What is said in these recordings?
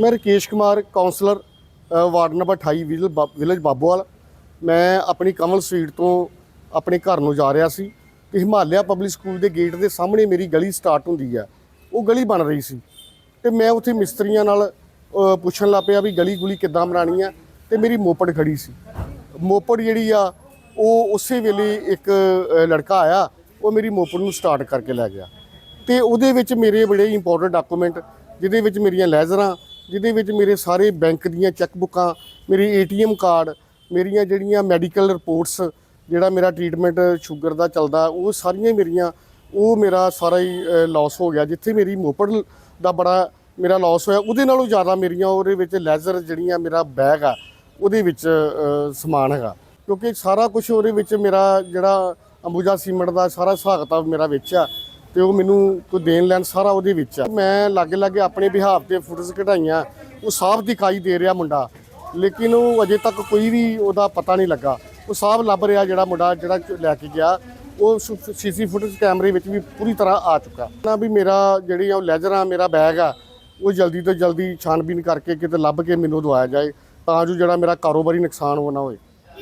ਮੈਂ Rakesh Kumar councillor ward number 28 ਵਿਲ- ਬਾ- ਵਿਲੇਜ ਬਾਬੋਵਾਲ। ਮੈਂ ਆਪਣੀ ਕਮਲ ਸਟਰੀਟ ਤੋਂ ਆਪਣੇ ਘਰ ਨੂੰ ਜਾ ਰਿਹਾ ਸੀ ਤੇ ਹਿਮਾਲਿਆ ਪਬਲਿਕ ਸਕੂਲ ਦੇ ਗੇਟ ਦੇ ਸਾਹਮਣੇ ਮੇਰੀ ਗਲੀ ਸਟਾਰਟ ਹੁੰਦੀ ਹੈ। ਉਹ ਗਲੀ ਬਣ ਰਹੀ ਸੀ ਤੇ ਮੈਂ ਉੱਥੇ ਮਿਸਤਰੀਆਂ ਨਾਲ ਪੁੱਛਣ ਲੱਗ ਪਿਆ ਵੀ ਗਲੀ ਗੁਲੀ ਕਿੱਦਾਂ ਬਣਾਣੀ ਆ ਤੇ ਮੇਰੀ ਮੋਪੜ ਖੜੀ ਸੀ। ਮੋਪੜ ਜਿਹੜੀ ਆ, ਉਹ ਉਸੇ ਵੇਲੇ ਇੱਕ ਲੜਕਾ ਆਇਆ, ਉਹ ਮੇਰੀ ਮੋਪੜ ਨੂੰ ਸਟਾਰਟ ਕਰਕੇ ਲੈ ਗਿਆ। ਤੇ ਉਹਦੇ ਵਿੱਚ ਮੇਰੇ ਬੜੇ ਇੰਪੋਰਟੈਂਟ ਡਾਕੂਮੈਂਟ ਜਿਹਦੇ ਵਿੱਚ ਮੇਰੀਆਂ ਲੈਜ਼ਰਾਂ ਜਿਹਦੇ ਵਿੱਚ ਮੇਰੇ ਸਾਰੇ ਬੈਂਕ ਦੀਆਂ ਚੈੱਕ ਬੁੱਕਾਂ ਮੇਰੀ ਏਟੀਐਮ ਕਾਰਡ, ਮੇਰੀਆਂ ਜਿਹੜੀਆਂ ਮੈਡੀਕਲ ਰਿਪੋਰਟਸ, ਜਿਹੜਾ ਮੇਰਾ ਟ੍ਰੀਟਮੈਂਟ ਸ਼ੂਗਰ ਦਾ ਚੱਲਦਾ, ਉਹ ਸਾਰੀਆਂ ਮੇਰੀਆਂ, ਉਹ ਮੇਰਾ ਸਾਰਾ ਹੀ ਲਾਸ ਹੋ ਗਿਆ, ਜਿੱਥੇ ਮੇਰੀ ਮੋਪੜ ਦਾ ਬੜਾ ਮੇਰਾ ਲਾਸ ਹੋਇਆ, ਉਹਦੇ ਨਾਲੋਂ ਜ਼ਿਆਦਾ ਮੇਰੀਆਂ ਉਹਦੇ ਵਿੱਚ ਲੈਜ਼ਰ ਜਿਹੜੀਆਂ ਮੇਰਾ ਬੈਗ ਆ, ਉਹਦੇ ਵਿੱਚ ਸਮਾਨ ਹੈਗਾ। ਕਿਉਂਕਿ ਸਾਰਾ ਕੁਝ ਉਹਦੇ ਵਿੱਚ ਮੇਰਾ ਜਿਹੜਾ ਅੰਬੂਜਾ ਸੀਮੈਂਟ ਦਾ ਸਾਰਾ ਹਿਸਾਬ ਕਿਤਾਬ ਮੇਰਾ ਵਿੱਚ ਆ ਤੇ ਉਹ ਮੈਨੂੰ ਕੋਈ ਦੇਣ ਲੈਣ ਸਾਰਾ ਉਹਦੇ ਵਿੱਚ ਆ। ਮੈਂ ਲਾਗੇ ਲਾਗੇ ਆਪਣੇ ਬਿਹਾਵ ਤੇ ਫੋਟੋਸ ਕਢਾਈਆਂ, ਉਹ ਸਾਫ਼ ਦਿਖਾਈ ਦੇ ਰਿਹਾ ਮੁੰਡਾ। ਲੇਕਿਨ ਉਹ ਅਜੇ ਤੱਕ ਕੋਈ ਵੀ ਉਹਦਾ ਪਤਾ ਨਹੀਂ ਲੱਗਾ। ਉਹ ਸਾਫ਼ ਲੱਭ ਰਿਹਾ ਜਿਹੜਾ ਮੁੰਡਾ ਜਿਹੜਾ ਲੈ ਕੇ ਗਿਆ। ਉਹ ਸੀਸੀ ਫੁਟੇਜ ਕੈਮਰੇ ਵਿੱਚ ਵੀ ਪੂਰੀ ਤਰ੍ਹਾਂ ਆ ਚੁੱਕਾ। ਨਾ ਵੀ ਮੇਰਾ ਜਿਹੜੀ ਆ ਉਹ ਲੈਜਰਾਂ, ਮੇਰਾ ਬੈਗ ਆ, ਉਹ ਜਲਦੀ ਤੋਂ ਜਲਦੀ ਛਾਣਬੀਨ ਕਰਕੇ ਕਿਤੇ ਲੱਭ ਕੇ ਮੈਨੂੰ ਦਵਾਇਆ ਜਾਏ, ਤਾਂ ਜੋ ਜਿਹੜਾ ਮੇਰਾ ਕਾਰੋਬਾਰੀ ਨੁਕਸਾਨ ਹੋ ਨਾ ਹੋਏ।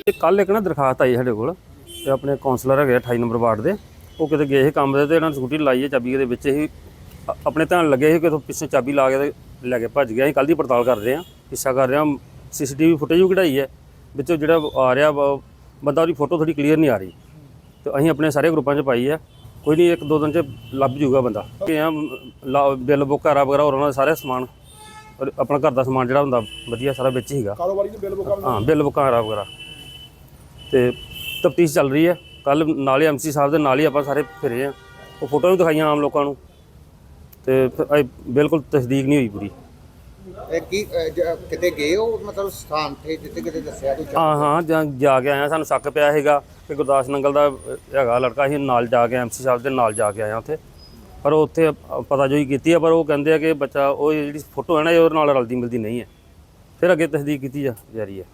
ਇਹ ਕੱਲ ਇੱਕ ਨਾ ਦਰਖਾਸਤ ਆਈ ਸਾਡੇ ਕੋਲ, ਤੇ ਆਪਣੇ ਕਾਉਂਸਲਰ ਹੈਗੇ ਆ 28 ਨੰਬਰ ਵਾਰਡ ਦੇ। ਉਹ ਕਿਤੇ ਗਏ ਸੀ ਕੰਮ ਦੇ ਤੇ ਇਹਨਾਂ ਨੇ ਸਕੂਟੀ ਲਾਈ ਹੈ ਚਾਬੀ ਦੇ ਵਿੱਚ ਹੀ। ਆਪਣੇ ਧਿਆਨ ਲੱਗੇ ਸੀ ਕਿ ਪਿੱਛੇ ਚਾਬੀ ਲਾ ਕੇ ਤੇ ਲੈ ਕੇ ਭੱਜ ਗਿਆ ਅਸੀਂ ਕੱਲ ਦੀ ਪੜਤਾਲ ਕਰ ਰਹੇ ਹਾਂ ਪਿੱਛਾ ਕਰ ਰਹੇ ਹਾਂ ਸੀਸੀਟੀਵੀ ਫੁਟੇਜ ਵੀ ਕਢਾਈ ਹੈ। ਵਿੱਚੋਂ ਜਿਹੜਾ ਆ ਰਿਹਾ ਬੰਦਾ ਉਹਦੀ ਫੋਟੋ ਥੋੜੀ ਕਲੀਅਰ ਨਹੀਂ ਆ ਰਹੀ। ਤੇ ਅਸੀਂ ਆਪਣੇ ਸਾਰੇ ਗਰੁੱਪਾਂ 'ਚ ਪਾਈ ਹੈ। ਕੋਈ ਨਹੀਂ ਇੱਕ ਦੋ ਦਿਨ 'ਚ ਲੱਭ ਜੂਗਾ ਬੰਦਾ। ਕਿ ਆ ਬਿੱਲ ਬੁੱਕ ਕਰਾ ਵਗੈਰਾ ਹੋਰ ਉਹਨਾਂ ਦਾ ਸਾਰੇ ਸਮਾਨ ਔਰ ਆਪਣਾ ਘਰ ਦਾ ਸਮਾਨ ਜਿਹੜਾ ਹੁੰਦਾ ਵਧੀਆ ਸਾਰਾ ਵਿੱਚ ਹੀਗਾ। ਕਾਰੋਬਾਰੀ ਦੇ ਬਿੱਲ ਬੁੱਕਾਂ ਹਾਂ ਬਿੱਲ ਬੁੱਕਾਂ ਵਗੈਰਾ। ਤੇ ਤਫਤੀਸ਼ ਚੱਲ ਰਹੀ ਹੈ। ਕੱਲ ਨਾਲ ਹੀ ਐਮਸੀ ਸਾਹਿਬ ਦੇ ਨਾਲ ਹੀ ਆਪਾਂ ਸਾਰੇ ਫਿਰੇ ਆ। ਉਹ ਫੋਟੋਆਂ ਵੀ ਦਿਖਾਈਆਂ ਆਮ ਲੋਕਾਂ ਨੂੰ। ਤੇ ਫਿਰ ਇਹ ਬਿਲਕੁਲ ਤਸਦੀਕ ਨਹੀਂ ਹੋਈ ਪੂਰੀ। ਇਹ ਕੀ ਅਹ, ਜ- ਕਿਤੇ ਗਏ ਹੋ? ਮਤਲਬ ਸਥਾਨ ਤੇ ਜਿੱਥੇ ਕਿਤੇ ਦੱਸਿਆ ਕੋਈ ਹਾਂ ਹਾਂ ਜਾਂ ਜਾ ਕੇ ਆਇਆ। ਸਾਨੂੰ ਸ਼ੱਕ ਪਿਆ ਹੈਗਾ ਕਿ ਗੁਰਦਾਸ ਨੰਗਲ ਦਾ ਅਹ, ਹੈਗਾ ਲੜਕਾ ਸੀ। ਨਾਲ ਜਾ ਕੇ ਐਮਸੀ ਸਾਹਿਬ ਦੇ ਨਾਲ ਜਾ ਕੇ ਆਇਆ ਉੱਥੇ। ਪਰ ਉਹ ਉੱਥੇ ਪਤਾ ਜੋਈ ਕੀਤੀ ਹੈ ਪਰ ਉਹ ਕਹਿੰਦੇ ਆ ਕਿ ਬੱਚਾ ਉਹ ਜਿਹੜੀ ਫੋਟੋ ਹੈ ਨਾ ਇਹ ਉਹਦੇ ਨਾਲ ਰਲਦੀ ਮਿਲਦੀ ਨਹੀਂ ਹੈ। ਫਿਰ ਅੱਗੇ ਤਸਦੀਕ ਕੀਤੀ ਜਾ ਜਾ ਰਹੀ ਹੈ।